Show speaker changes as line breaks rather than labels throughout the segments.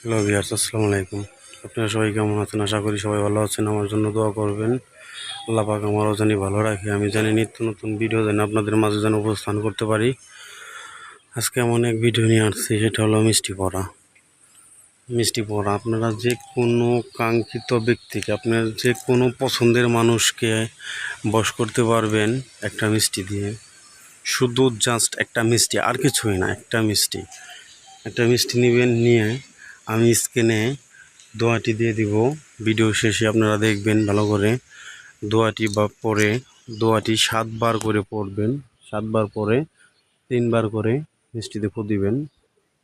Hello Bihar আসসালামু আলাইকুম। আপনারা সবাই কেমন আছেন? আশা করি সবাই ভালো আছেন। আমার জন্য দোয়া করবেন। আল্লাহ পাক আমারও জানি ভালো রাখি। আমি জানি নিত্য নতুন ভিডিও যেন আপনাদের মাঝে যেন উপস্থান করতে পারি। আজকে এমন এক ভিডিও নিয়ে আসছি, সেটা হলো মিষ্টি পড়া মিষ্টি পড়া আপনারা যে কোনো কাঙ্ক্ষিত ব্যক্তিকে, আপনার যে কোনো পছন্দের মানুষকে বশ করতে পারবেন একটা মিষ্টি দিয়ে। শুধু জাস্ট একটা মিষ্টি, আর কিছুই না, একটা মিষ্টি। একটা মিষ্টি নেবেন, নিয়ে আমি স্ক্রিনে দোয়াটি দিয়ে দিব। ভিডিও শেষে আপনারা দেখবেন ভালো করে দোয়াটি বা পরে দোয়াটি সাতবার করে পড়বেন। সাতবার পরে তিনবার করে মিষ্টিতে ফু দিবেন।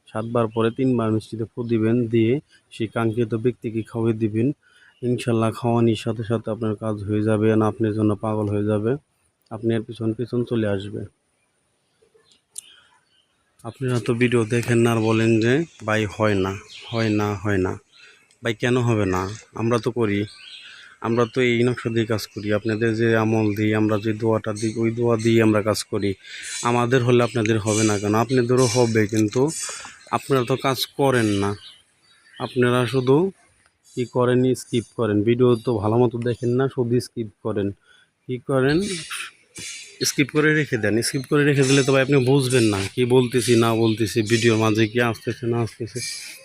সাতবার পরে তিনবার মিষ্টিতে ফু দিবেন। দিয়ে সেই কাঙ্ক্ষিত ব্যক্তিকে খাওয়িয়ে দিবেন। ইনশাল্লাহ খাওয়ানির সাথে সাথে আপনার কাজ হয়ে যাবে না আপনার জন্য পাগল হয়ে যাবে। আপনি এর পিছন পিছন চলে আসবে। আপনারা তো ভিডিও দেখেন না আর বলেন যে, ভাই, হয় না হয় না হয় না। ভাই, কেন হবে না? আমরা তো করি, আমরা তো এই নকশা দিয়ে কাজ করি। আপনাদের যে আমল দিই, আমরা যে দোয়াটা দিই, ওই দোয়া দিয়ে আমরা কাজ করি। আমাদের হলে আপনাদের হবে না কেন? আপনাদেরও হবে, কিন্তু আপনারা তো কাজ করেন না। আপনারা শুধু কী করেন স্কিপ করেন। ভিডিও তো ভালো মতো দেখেন না, শুধু স্কিপ করেন। কী করেন? স্কিপ করে রেখে দেন। স্কিপ করে রেখে দিলে তো ভাই আপনি বুঝবেন না কি বলতেছি, না বলতেছি, ভিডিওর মাঝে কি আসতেছে, না আসতেছে,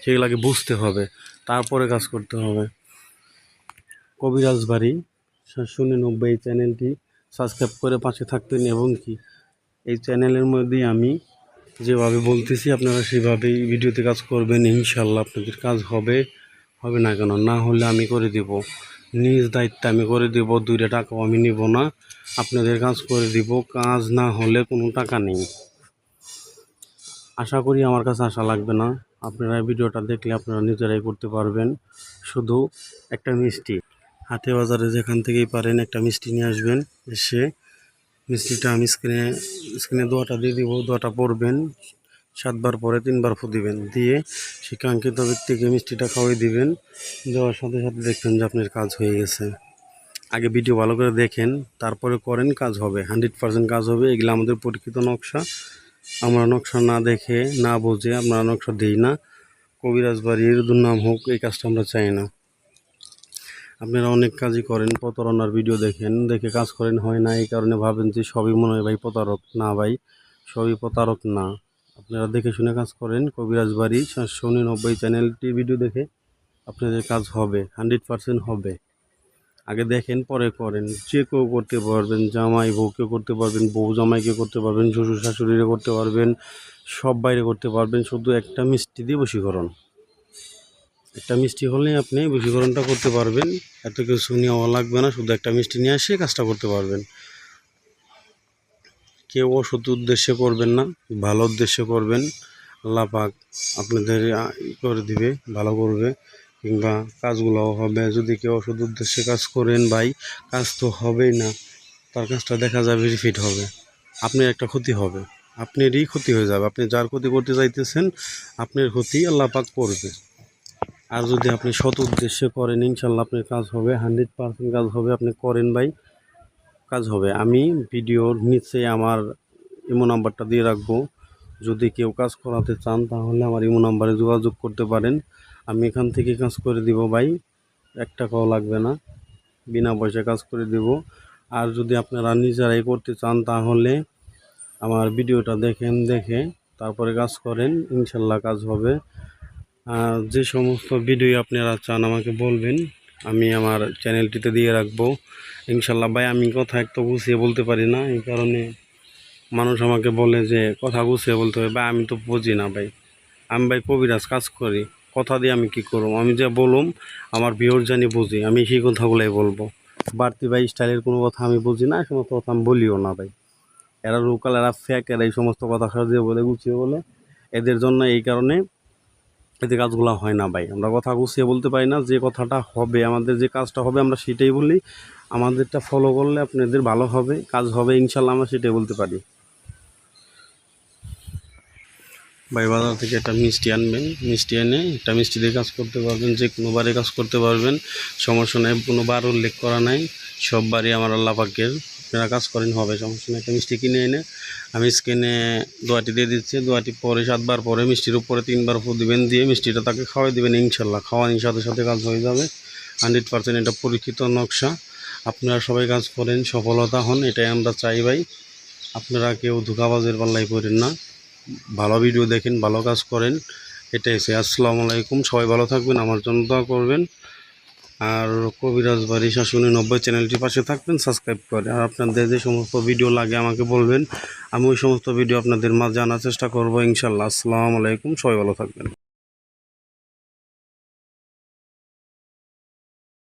সেগুলাকে বুঝতে হবে। তারপরে কাজ করতে হবে। কবিরাজ বাড়ি সাতশো নিরানব্বই এই চ্যানেলটি সাবস্ক্রাইব করে পাশে থাকতেন এবং কি? এই চ্যানেলের মধ্যেই আমি যেভাবে বলতেছি, আপনারা সেভাবেই ভিডিওতে কাজ করবেন, ইনশাল্লাহ আপনাদের কাজ হবে। হবে না কেন? না হলে আমি করে দেব। নিজ দায়িত্বে আমি করে দেব, দুইটা টাকাও আমি নিব না। আপনাদের কাজ করে দিব, কাজ না হলে কোনো টাকা নেই। আশা করি আমার কাছে আশা লাগবে না। আপনারা ভিডিওটা দেখলে আপনারা নিজেরাই করতে পারবেন। শুধু একটা মিষ্টি। হাটে বাজারে যেখান থেকেই পারেন একটা মিষ্টি নিয়ে আসবেন। এসে মিষ্টিটা আমি স্ক্রিনে স্ক্রিনে দোয়াটা দিয়ে দিব, দোয়াটা পড়বেন সাতবার পরে তিনবার ফু দিবেন দিয়ে সেই কাঙ্ক্ষিত ব্যক্তিকে মিষ্টিটা খাওয়াই দিবেন, দেওয়ার সাথে সাথে দেখবেন যে আপনার কাজ হয়ে গেছে। আগে ভিডিও ভালো করে দেখেন, তারপরে করেন, কাজ হবে। হান্ড্রেড পার্সেন্ট কাজ হবে, এগুলো আমাদের পরীক্ষিত নকশা। আমরা নকশা না দেখে, না বুঝে আমরা নকশা দিই না। কবিরাজ বাড়ির দুর্নাম হোক, এই কাজটা আমরা চাই না। আপনারা অনেক কাজই করেন, প্রতারণার ভিডিও দেখেন, দেখে কাজ করেন, হয় না, এই কারণে ভাবেন যে সবই মনে হয় ভাই প্রতারক। না ভাই, সবই প্রতারক না। আপনারা দেখে শুনে কাজ করেন কবিরাজ বাড়ি, সাতশো উননব্বই চ্যানেলটি ভিডিও দেখে আপনাদের কাজ হবে, হান্ড্রেড পারসেন্ট হবে। আগে দেখেন, পরে করেন। যে কেউ করতে পারবেন, জামাই বউকে করতে পারবেন, বউ জামাইকে করতে পারবেন, শ্বশুর শাশুড়িরে করতে পারবেন, সব বাইরে করতে পারবেন, শুধু একটা মিষ্টি দিয়ে বশীকরণ। একটা মিষ্টি হলেই আপনি বশীকরণটা করতে পারবেন। এত কিছু নেওয়া লাগবে না, শুধু একটা মিষ্টি নিয়ে এসে কাজটা করতে পারবেন। কেউ অসৎ উদ্দেশ্যে করবেন না, ভালো উদ্দেশ্যে করবেন। আল্লাহ পাক আপনাদের করে দিবে, ভালো করবে। কিংবা কাজগুলোও হবে। যদি কেউ অসৎ উদ্দেশ্যে কাজ করেন, ভাই, কাজ তো হবেই না। তার কাজটা দেখা যাবে রিফিট হবে। আপনার একটা ক্ষতি হবে। আপনারই ক্ষতি হয়ে যাবে। আপনি যার ক্ষতি করতে চাইতেছেন, আপনার ক্ষতি আল্লাহ পাক করবে। আর যদি আপনি সৎ উদ্দেশ্যে করেন, ইনশাল্লাহ আপনার কাজ হবে। হান্ড্রেড পার্সেন্ট কাজ হবে। আপনি করেন, ভাই। কাজ হবে। আমি ভিডিওর নিচে আমার ইমো নাম্বারটা দিয়ে রাখব। যদি কেউ কাজ করাতে চান, তাহলে আমার ইমো নাম্বারে যোগাযোগ করতে পারেন। আমি এখান থেকে কাজ করে দিব ভাই। এক টাকাও লাগবে না। বিনা পয়সায় কাজ করে দেব। আর যদি আপনারা নিজেরাই করতে চান, তাহলে আমার ভিডিওটা দেখেন, দেখে তারপরে কাজ করেন। ইনশাল্লাহ কাজ হবে। আর যে সমস্ত ভিডিও আপনারা চান, আমাকে বলবেন। আমি আমার চ্যানেলটিতে দিয়ে রাখব। ইনশাল্লাহ ভাই, আমি কথা একটু গুছিয়ে বলতে পারি না, এই কারণে মানুষ আমাকে বলে যে, কথা গুছিয়ে বলতে হবে। ভাই, আমি তো বুঝি না ভাই। আমি ভাই কবিরাজ কাজ করি, কথা দিয়ে আমি কি করব? আমি যা বলুম, আমার বিয়োর জানি বুঝি, আমি সেই কথাগুলাই বলব। বাড়তি ভাই, স্টাইলের কোনো কথা আমি বুঝি না সমস্ত কথা আমি বলিও না ভাই। এরা লোকাল, এরা ফ্যাক এরা এই সমস্ত কথা সাজিয়ে বলে, গুছিয়ে বলে। এদের জন্য এই কারণে এতে কাজগুলো হয় না ভাই। আমরা কথা গুছিয়ে বলতে পারি না, যে কথাটা হবে, আমাদের যে কাজটা হবে, আমরা সেটাই বলি। আমাদেরটা ফলো করলে আপনাদের ভালো হবে, কাজ হবে, ইনশাল্লাহ আমরা সেটাই বলতে পারি। ভাই, বাজার থেকে একটা মিষ্টি আনবেন, মিষ্টি এনে একটা মিষ্টি দিয়ে কাজ করতে পারবেন, যে কোনো বারে কাজ করতে পারবেন। সমস্যা নেই, কোনো বার উল্লেখ করা নাই, সব বাড়ি আমার আল্লাহ পাকের। আপনারা কাজ করেন, হবে, সমস্যা নেই। একটা মিষ্টি কিনে এনে আমি স্ক্রিনে দোয়াটি দিয়ে দিচ্ছি। দোয়াটি পরে সাতবার পরে মিষ্টির উপরে তিনবার ফু দিবেন, দিয়ে মিষ্টিটা তাকে খাওয়াই দিবেন, ইনশাল্লাহ। খাওয়ানোর সাথে সাথে কাজ হয়ে যাবে। হান্ড্রেড পার্সেন্ট এটা পরীক্ষিত নকশা। আপনারা সবাই কাজ করেন, সফলতা হন, এটাই আমরা চাই ভাই। আপনারা কেউ ধোকাবাজের পাল্লাই করেন না। ভালো ভিডিও দেখেন, ভালো কাজ করেন। এটাই হচ্ছে আসসালামু আলাইকুম। সবাই ভালো থাকবেন, আমার জন্য দোয়া করবেন। আর কবিরাজ বাড়ি শাশুনি নব্বই চ্যানেলটি পাশে থাকবেন, সাবস্ক্রাইব করে। আর আপনাদের যে সমস্ত ভিডিও লাগে আমাকে বলবেন, আমি ওই সমস্ত ভিডিও আপনাদের মাঝে আনার চেষ্টা করব ইনশাল্লাহ। আসসালামু আলাইকুম, সবাই ভালো থাকবেন।